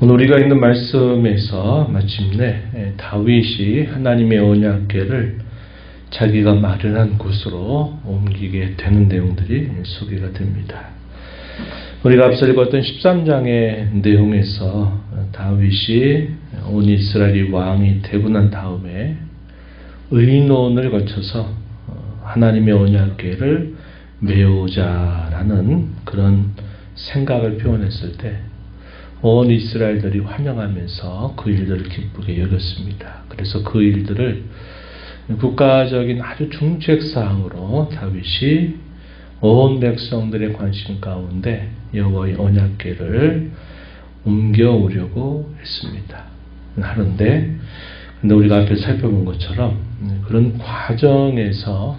오늘 우리가 있는 말씀에서 마침내 예, 다윗이 하나님의 언약궤를 자기가 마련한 곳으로 옮기게 되는 내용들이 소개가 됩니다. 우리가 앞서 읽었던 13장의 내용에서 다윗이 온 이스라엘이 왕이 되고 난 다음에 의논을 거쳐서 하나님의 언약궤를 메우자라는 그런 생각을 표현했을 때 온 이스라엘들이 환영하면서 그 일들을 기쁘게 여겼습니다. 그래서 그 일들을 국가적인 아주 중책 사항으로 다윗이 온 백성들의 관심 가운데 여호와의 언약궤를 옮겨오려고 했습니다. 하는데 근데 우리가 앞에 살펴본 것처럼 그런 과정에서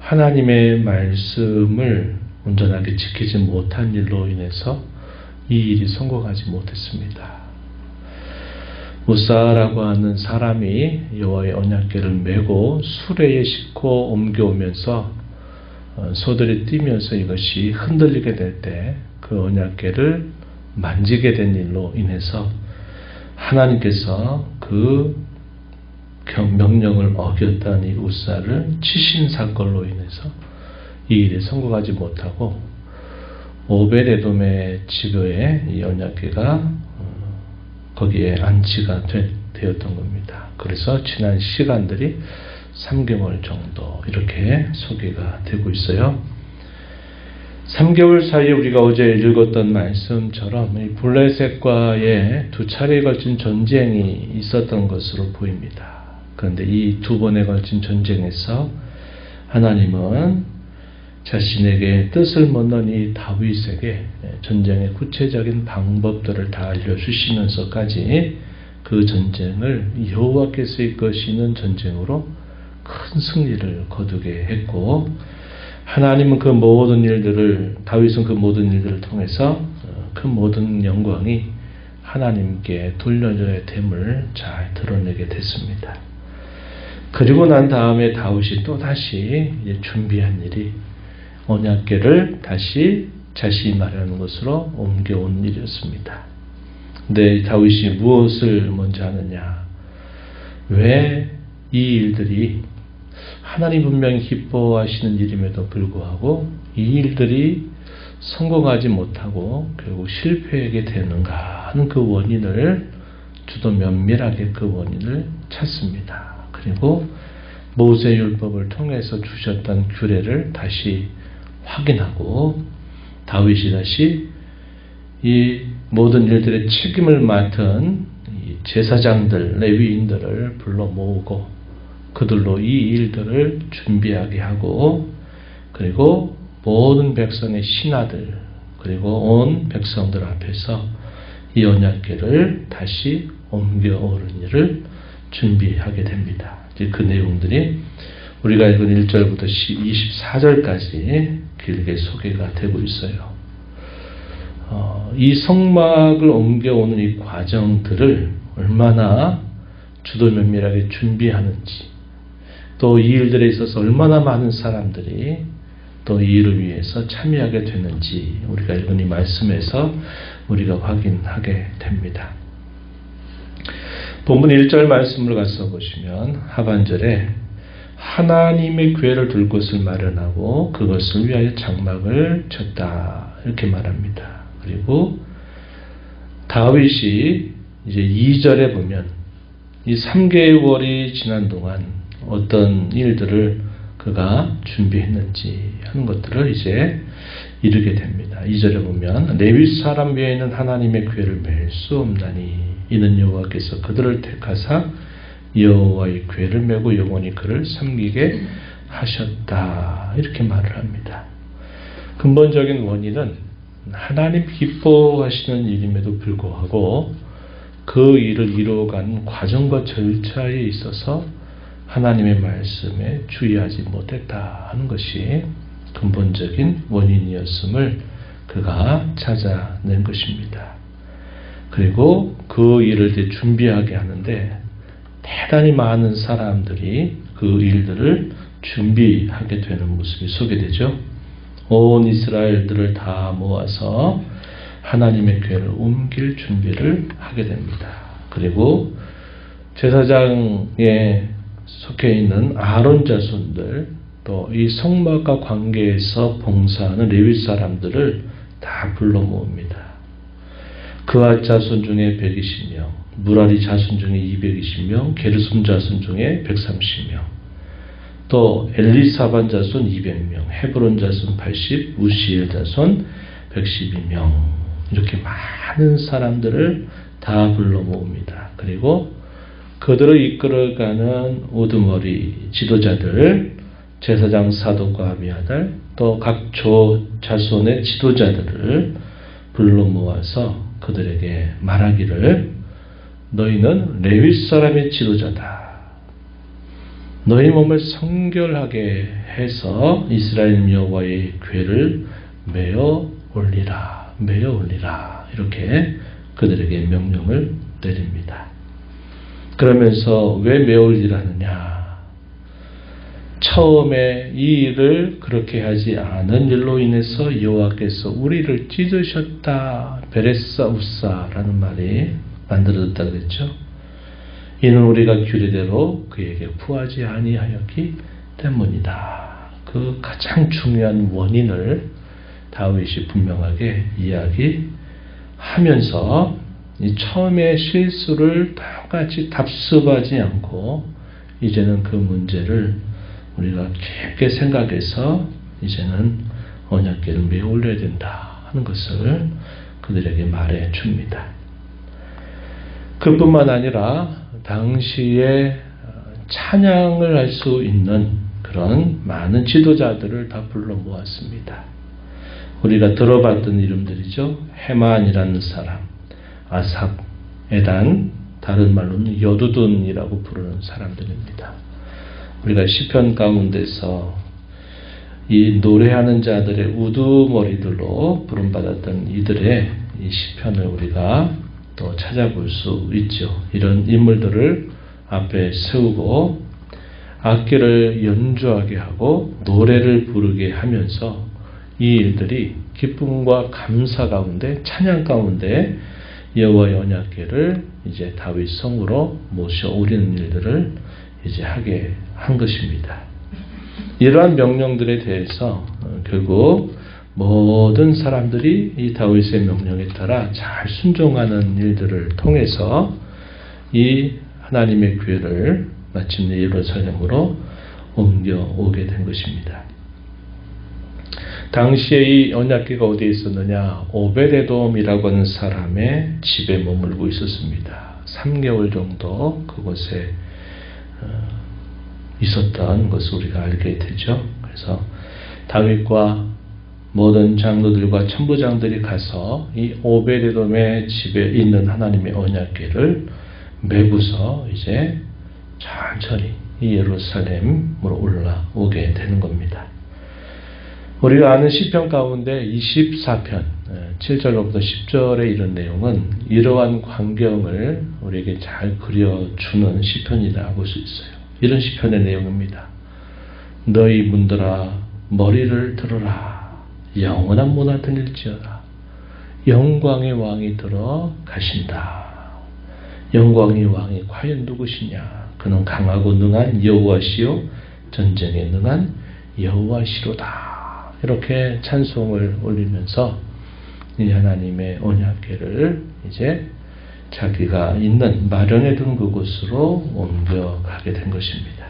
하나님의 말씀을 온전하게 지키지 못한 일로 인해서 이 일이 성공하지 못했습니다. 무사라고 하는 사람이 여호와의 언약궤를 메고 수레에 싣고 옮겨오면서 어, 소들이 뛰면서 이것이 흔들리게 될 때 그 언약궤를 만지게 된 일로 인해서 하나님께서 그 명령을 어겼다는 이 우사를 치신 사건로 인해서 이 일에 성공하지 못하고 오베레돔의 지교에 이 언약궤가 어, 거기에 안치가 되, 었던 겁니다. 그래서 지난 시간들이 3개월 정도 이렇게 소개가 되고 있어요. 3개월 사이에 우리가 어제 읽었던 말씀처럼 이 블레셋과의 두 차례에 걸친 전쟁이 있었던 것으로 보입니다. 그런데 이 두 번에 걸친 전쟁에서 하나님은 자신에게 뜻을 묻는 이 다윗에게 전쟁의 구체적인 방법들을 다 알려주시면서까지 그 전쟁을 여호와께서 이끄시는 전쟁으로 큰 승리를 거두게 했고 하나님은 그 모든 일들을 다윗은 그 모든 일들을 통해서 그 모든 영광이 하나님께 돌려져야 됨을 잘 드러내게 됐습니다. 그리고 난 다음에 다윗이 또 다시 준비한 일이 언약궤를 다시 자신이 말하는 것으로 옮겨온 일이었습니다. 근데 다윗이 무엇을 먼저 하느냐? 왜 이 일들이 하나님 분명히 기뻐하시는 일임에도 불구하고 이 일들이 성공하지 못하고 결국 실패하게 되는가 하는 그 원인을 주도 면밀하게 그 원인을 찾습니다. 그리고 모세율법을 통해서 주셨던 규례를 다시 확인하고 다윗이 다시 이 모든 일들의 책임을 맡은 제사장들, 레위인들을 불러 모으고 그들로 이 일들을 준비하게 하고 그리고 모든 백성의 신하들 그리고 온 백성들 앞에서 이 언약궤를 다시 옮겨오는 일을 준비하게 됩니다. 그 내용들이 우리가 읽은 1절부터 24절까지 길게 소개가 되고 있어요. 어, 이 성막을 옮겨오는 이 과정들을 얼마나 주도 면밀하게 준비하는지, 또 이 일들에 있어서 얼마나 많은 사람들이 또 이 일을 위해서 참여하게 되는지 우리가 읽은 이 말씀에서 우리가 확인하게 됩니다. 본문 1절 말씀을 가서 보시면 하반절에 하나님의 교회를 둘 곳을 마련하고 그것을 위하여 장막을 쳤다. 이렇게 말합니다. 그리고 다윗이 이제 2절에 보면 이 3개월이 지난 동안 어떤 일들을 그가 준비했는지 하는 것들을 이제 이르게 됩니다. 2절에 보면 레위 사람 외에는 하나님의 교회를 맬 수 없나니 이는 여호와께서 그들을 택하사 여호와의 괴를 메고 영원히 그를 섬기게 하셨다. 이렇게 말을 합니다. 근본적인 원인은 하나님 기뻐하시는 일임에도 불구하고 그 일을 이루어가는 과정과 절차에 있어서 하나님의 말씀에 주의하지 못했다 하는 것이 근본적인 원인이었음을 그가 찾아낸 것입니다. 그리고 그 일을 준비하게 하는데 대단히 많은 사람들이 그 일들을 준비하게 되는 모습이 소개되죠. 온 이스라엘들을 다 모아서 하나님의 교회를 옮길 준비를 하게 됩니다. 그리고 제사장에 속해 있는 아론 자손들 또 이 성막과 관계에서 봉사하는 레위 사람들을 다 불러 모읍니다. 그아 자손 중에 120명, 무라리 자손 중에 220명, 게르솜 자손 중에 130명, 또 엘리사반 자손 200명, 헤브론 자손 80, 우시엘 자손 112명 이렇게 많은 사람들을 다 불러 모읍니다. 그리고 그들을 이끌어가는 우두머리 지도자들, 제사장 사도과 아비아달, 또 각 조 자손의 지도자들을 불러 모아서 그들에게 말하기를 너희는 레위 사람의 지도자다. 너희 몸을 성결하게 해서 이스라엘 여호와의 괴를 메어 올리라, 메어 올리라 이렇게 그들에게 명령을 내립니다. 그러면서 왜 메어 올리라느냐? 처음에 이 일을 그렇게 하지 않은 일로 인해서 여호와께서 우리를 찢으셨다. 베레사 우사라는 말이 만들어졌다 그랬죠. 이는 우리가 규례대로 그에게 구하지 아니하였기 때문이다. 그 가장 중요한 원인을 다윗이 분명하게 이야기하면서 이 처음에 실수를 똑같이 답습하지 않고 이제는 그 문제를 우리가 깊게 생각해서 이제는 언약계를 메어 올려야 된다 하는 것을 그들에게 말해 줍니다. 그뿐만 아니라 당시에 찬양을 할 수 있는 그런 많은 지도자들을 다 불러 모았습니다. 우리가 들어봤던 이름들이죠. 해만이라는 사람, 아삽, 에단, 다른 말로는 여두둔이라고 부르는 사람들입니다. 우리가 시편 가운데서 이 노래하는 자들의 우두머리들로 부름받았던 이들의 이 시편을 우리가 또 찾아볼 수 있죠. 이런 인물들을 앞에 세우고 악기를 연주하게 하고 노래를 부르게 하면서 이 일들이 기쁨과 감사 가운데 찬양 가운데 여호와의 언약궤를 이제 다윗 성으로 모셔 오리는 일들을 이제 하게 한 것입니다. 이러한 명령들에 대해서 어, 결국 모든 사람들이 이 다윗의 명령에 따라 잘 순종하는 일들을 통해서 이 하나님의 교회를 마침내 예루살렘으로 옮겨 오게 된 것입니다. 당시에 이 언약궤가 어디에 있었느냐? 오베데돔이라고 하는 사람의 집에 머물고 있었습니다. 3개월 정도 그곳에 어, 있었던 것을 우리가 알게 되죠. 그래서 다윗과 모든 장로들과 천부장들이 가서 이 오베데돔의 집에 있는 하나님의 언약궤를 메고서 이제 천천히 이 예루살렘으로 올라오게 되는 겁니다. 우리가 아는 시편 가운데 24편 7절로부터 10절에 이런 내용은 이러한 광경을 우리에게 잘 그려주는 시편이라 볼수 있어요. 이런 시편의 내용입니다. 너희 문들아 머리를 들어라 영원한 문화 들릴지어다 영광의 왕이 들어 가신다. 영광의 왕이 과연 누구시냐? 그는 강하고 능한 여호와시요 전쟁에 능한 여호와시로다. 이렇게 찬송을 올리면서 이 하나님의 언약궤를 이제 자기가 있는 마련해 둔 그곳으로 옮겨가게 된 것입니다.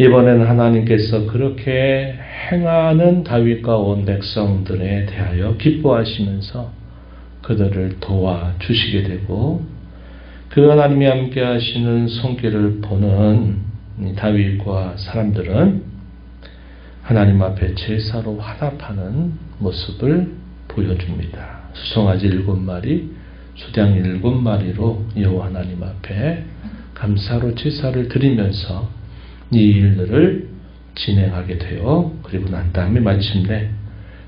이번에는 하나님께서 그렇게 행하는 다윗과 온 백성들에 대하여 기뻐하시면서 그들을 도와 주시게 되고 그 하나님이 함께 하시는 손길을 보는 다윗과 사람들은 하나님 앞에 제사로 화답하는 모습을 보여줍니다. 수송아지 일곱 마리, 수장 일곱 마리로 여호와 하나님 앞에 감사로 제사를 드리면서 이 일들을 진행하게 되어 그리고 난 다음에 마침내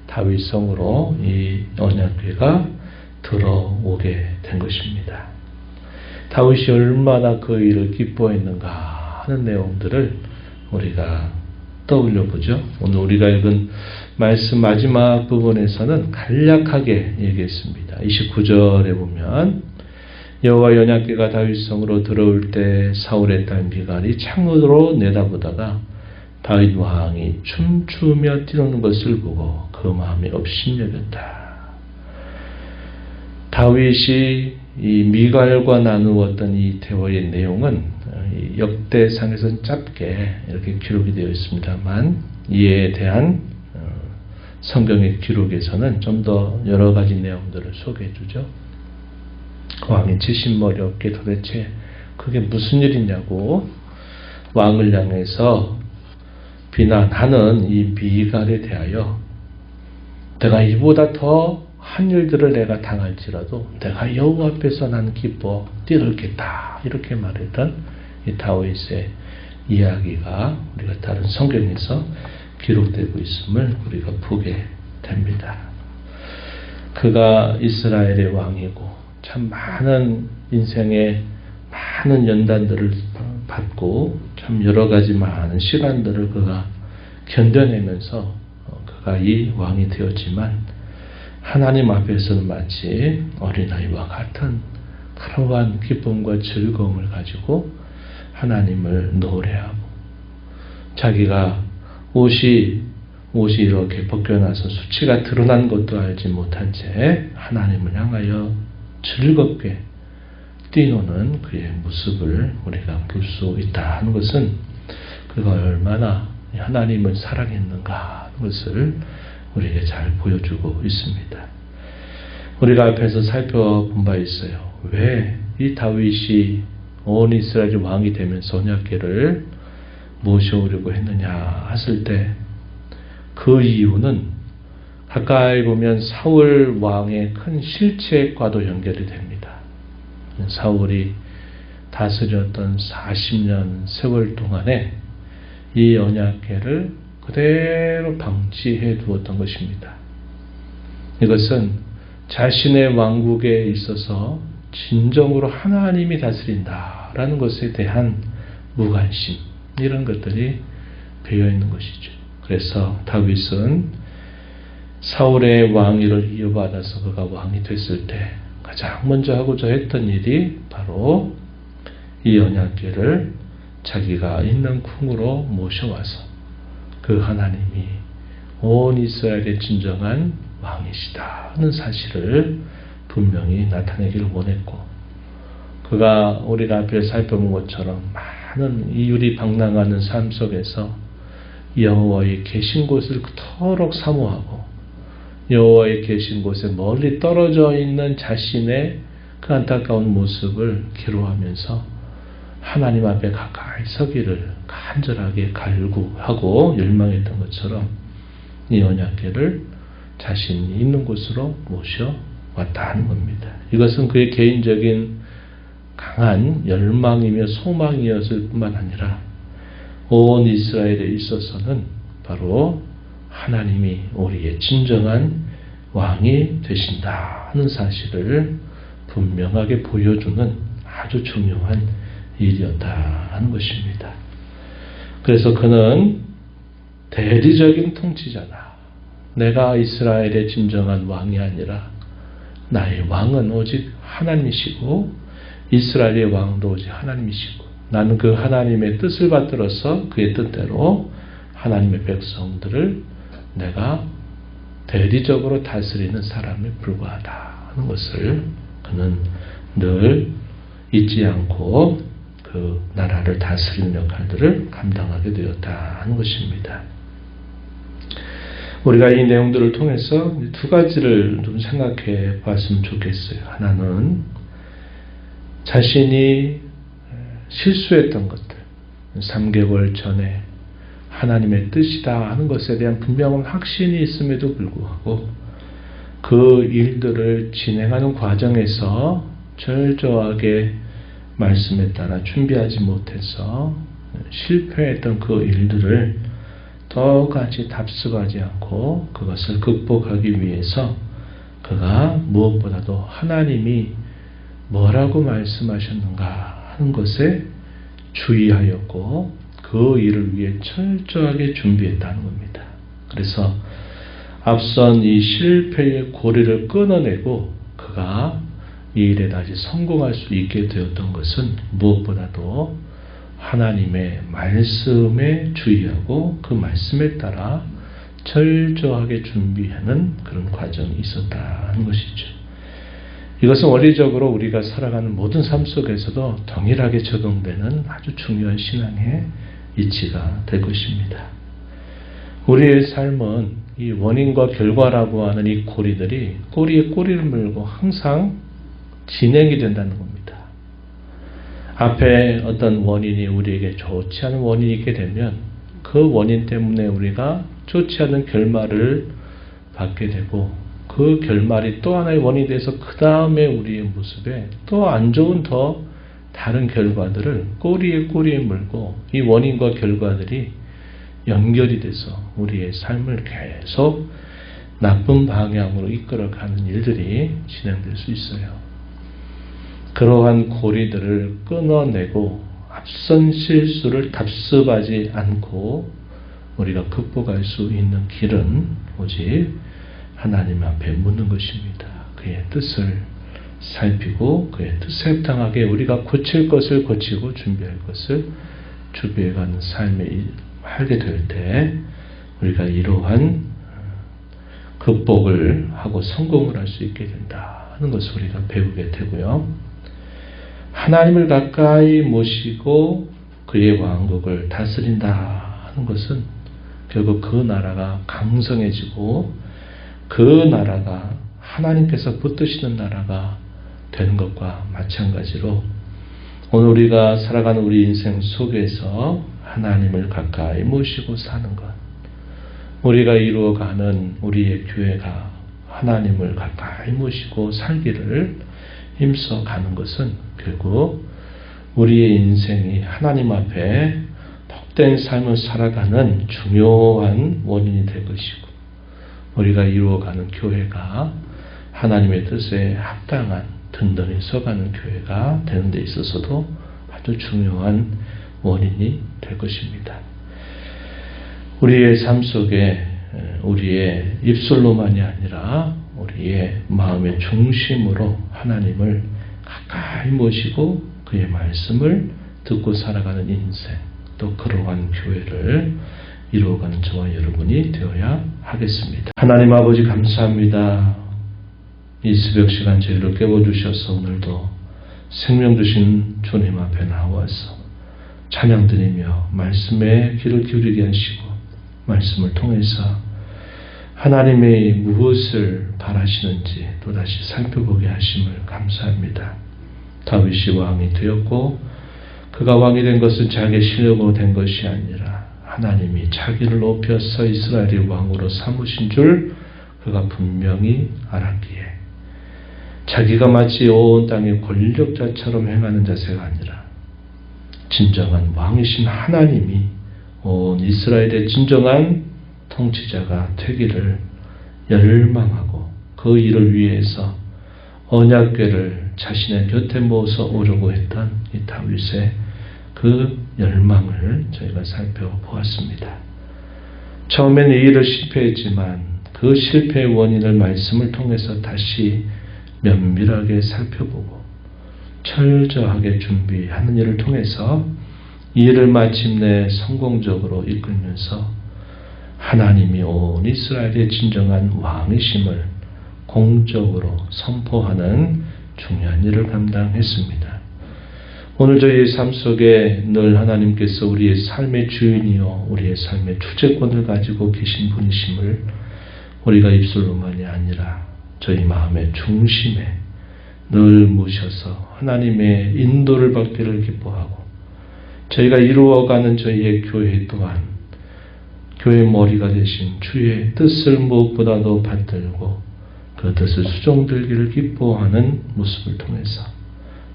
다윗성으로 이 언약궤가 들어오게 된 것입니다. 다윗이 얼마나 그 일을 기뻐했는가 하는 내용들을 우리가 떠올려 보죠. 오늘 우리가 읽은 말씀 마지막 부분에서는 간략하게 얘기했습니다. 29절에 보면 여호와 연약계가 다윗성으로 들어올 때 사울의 딸 미갈이 창으로 내다보다가 다윗 왕이 춤추며 뛰노는 것을 보고 그 마음이 업신여겼다. 다윗이 이 미갈과 나누었던 이 대화의 내용은 역대상에서는 짧게 이렇게 기록이 되어 있습니다만 이에 대한 어, 성경의 기록에서는 좀 더 여러 가지 내용들을 소개해 주죠. 왕이 지신머리 없게 도대체 그게 무슨 일이냐고 왕을 향해서 비난하는 이 미갈에 대하여 내가 이보다 더 한 일들을 내가 당할지라도 내가 여호와 앞에서 난 기뻐 뛰놀겠다 이렇게 말했던 이 다윗의 이야기가 우리가 다른 성경에서 기록되고 있음을 우리가 보게 됩니다. 그가 이스라엘의 왕이고 참 많은 인생의 많은 연단들을 받고 참 여러 가지 많은 시간들을 그가 견뎌내면서 그가 이 왕이 되었지만 하나님 앞에서는 마치 어린아이와 같은 그러한 기쁨과 즐거움을 가지고 하나님을 노래하고 자기가 옷이 옷이 이렇게 벗겨나서 수치가 드러난 것도 알지 못한 채 하나님을 향하여 즐겁게 뛰노는 그의 모습을 우리가 볼 수 있다 하는 것은 그가 얼마나 하나님을 사랑했는가 하는 것을 우리에게 잘 보여주고 있습니다. 우리가 앞에서 살펴본 바 있어요. 왜 이 다윗이 온 이스라엘 왕이 되면서 언약궤를 모셔오려고 했느냐 했을 때 그 이유는 가까이 보면 사울 왕의 큰 실책과도 연결이 됩니다. 사울이 다스렸던 40년 세월 동안에 이 언약궤를 그대로 방치해 두었던 것입니다. 이것은 자신의 왕국에 있어서 진정으로 하나님이 다스린다라는 것에 대한 무관심 이런 것들이 배어 있는 것이죠. 그래서 다윗은 사울의 왕위를 이어받아서 그가 왕이 됐을 때 가장 먼저 하고자 했던 일이 바로 이 언약궤를 자기가 있는 궁으로 모셔와서 그 하나님이 온 이스라엘의 진정한 왕이시다 하는 사실을 분명히 나타내기를 원했고 그가 우리가 앞에 살펴본 것처럼 많은 이율이 방랑하는 삶 속에서 여호와의 계신 곳을 그토록 사모하고 여호와의 계신 곳에 멀리 떨어져 있는 자신의 그 안타까운 모습을 기로하면서 하나님 앞에 가까이 서기를 간절하게 갈구하고 열망했던 것처럼 이 언약궤를 자신이 있는 곳으로 모셔 왔다 하는 겁니다. 이것은 그의 개인적인 강한 열망이며 소망이었을 뿐만 아니라 온 이스라엘에 있어서는 바로 하나님이 우리의 진정한 왕이 되신다 하는 사실을 분명하게 보여주는 아주 중요한 일이었다 하는 것입니다. 그래서 그는 대리적인 통치자다. 내가 이스라엘의 진정한 왕이 아니라 나의 왕은 오직 하나님이시고 이스라엘의 왕도 오직 하나님이시고 나는 그 하나님의 뜻을 받들어서 그의 뜻대로 하나님의 백성들을 내가 대리적으로 다스리는 사람에 불과하다 하는 것을 그는 늘 잊지 않고 그 나라를 다스리는 역할들을 감당하게 되었다 하는 것입니다. 우리가 이 내용들을 통해서 두 가지를 좀 생각해 봤으면 좋겠어요. 하나는 자신이 실수했던 것들, 3개월 전에 하나님의 뜻이다 하는 것에 대한 분명한 확신이 있음에도 불구하고 그 일들을 진행하는 과정에서 철저하게 말씀에 따라 준비하지 못해서 실패했던 그 일들을 똑같이 답습하지 않고 그것을 극복하기 위해서 그가 무엇보다도 하나님이 뭐라고 말씀하셨는가 하는 것에 주의하였고 그그 일을 위해 철저하게 준비했다는 겁니다. 그래서 앞선 이 실패의 고리를 끊어내고 그가 이 일에 다시 성공할 수 있게 되었던 것은 무엇보다도 하나님의 말씀에 주의하고 그 말씀에 따라 철저하게 준비하는 그런 과정이 있었다는 것이죠. 이것은 원리적으로 우리가 살아가는 모든 삶 속에서도 동일하게 적용되는 아주 중요한 신앙의 이치가 될 것입니다. 우리의 삶은 이 원인과 결과라고 하는 이 고리들이 꼬리에 꼬리를 물고 항상 진행이 된다는 겁니다. 앞에 어떤 원인이 우리에게 좋지 않은 원인이 있게 되면 그 원인 때문에 우리가 좋지 않은 결말을 받게 되고 그 결말이 또 하나의 원인이 돼서 그 다음에 우리의 모습에 또 안 좋은 더 다른 결과들을 꼬리에 꼬리에 물고 이 원인과 결과들이 연결이 돼서 우리의 삶을 계속 나쁜 방향으로 이끌어가는 일들이 진행될 수 있어요. 그러한 고리들을 끊어내고 앞선 실수를 답습하지 않고 우리가 극복할 수 있는 길은 오직 하나님 앞에 묻는 것입니다. 그의 뜻을 살피고 그의 뜻에 합당하게 우리가 고칠 것을 고치고 준비할 것을 준비해가는 삶에 하게 될 때 우리가 이러한 극복을 하고 성공을 할 수 있게 된다 하는 것을 우리가 배우게 되고요. 하나님을 가까이 모시고 그의 왕국을 다스린다 하는 것은 결국 그 나라가 강성해지고 그 나라가 하나님께서 붙드시는 나라가 되는 것과 마찬가지로 오늘 우리가 살아가는 우리 인생 속에서 하나님을 가까이 모시고 사는 것, 우리가 이루어가는 우리의 교회가 하나님을 가까이 모시고 살기를 힘써 가는 것은 결국 우리의 인생이 하나님 앞에 복된 삶을 살아가는 중요한 원인이 될 것이고 우리가 이루어가는 교회가 하나님의 뜻에 합당한 든든히 서가는 교회가 되는 데 있어서도 아주 중요한 원인이 될 것입니다. 우리의 삶 속에 우리의 입술로만이 아니라 우리의 마음의 중심으로 하나님을 가까이 모시고 그의 말씀을 듣고 살아가는 인생, 또 그러한 교회를 이루어가는 저와 여러분이 되어야 하겠습니다. 하나님 아버지 감사합니다. 이 새벽 시간 저희를 깨워주셔서 오늘도 생명 주신 주님 앞에 나와서 찬양 드리며 말씀에 귀를 기울이게 하시고 말씀을 통해서 하나님의 무엇을 바라시는지 또다시 살펴보게 하심을 감사합니다. 다윗이 왕이 되었고 그가 왕이 된 것은 자기의 실력으로 된 것이 아니라 하나님이 자기를 높여서 이스라엘의 왕으로 삼으신 줄 그가 분명히 알았기에 자기가 마치 온 땅의 권력자처럼 행하는 자세가 아니라 진정한 왕이신 하나님이 온 이스라엘의 진정한 통치자가 되기를 열망하고 그 일을 위해서 언약궤를 자신의 곁에 모서 오려고 했던 이 다윗의 그 열망을 저희가 살펴보았습니다. 처음에는 이 일을 실패했지만 그 실패의 원인을 말씀을 통해서 다시 면밀하게 살펴보고 철저하게 준비하는 일을 통해서 이 일을 마침내 성공적으로 이끌면서 하나님이 온 이스라엘의 진정한 왕이심을 공적으로 선포하는 중요한 일을 감당했습니다. 오늘 저희 삶 속에 늘 하나님께서 우리의 삶의 주인이요, 우리의 삶의 주재권을 가지고 계신 분이심을 우리가 입술로만이 아니라 저희 마음의 중심에 늘 모셔서 하나님의 인도를 받기를 기뻐하고 저희가 이루어가는 저희의 교회 또한 교회 머리가 되신 주의 뜻을 무엇보다도 받들고 그 뜻을 수종들기를 기뻐하는 모습을 통해서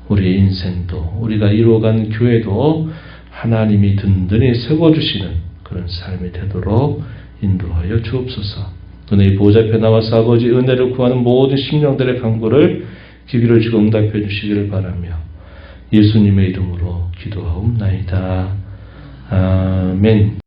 우리 인생도 우리가 이루어간 교회도 하나님이 든든히 세워주시는 그런 삶이 되도록 인도하여 주옵소서. 너희 보좌 앞에 나와서 아버지 은혜를 구하는 모든 심령들의 간구를 기기를 주고 응답해 주시기를 바라며 예수님의 이름으로 기도하옵나이다. 아멘.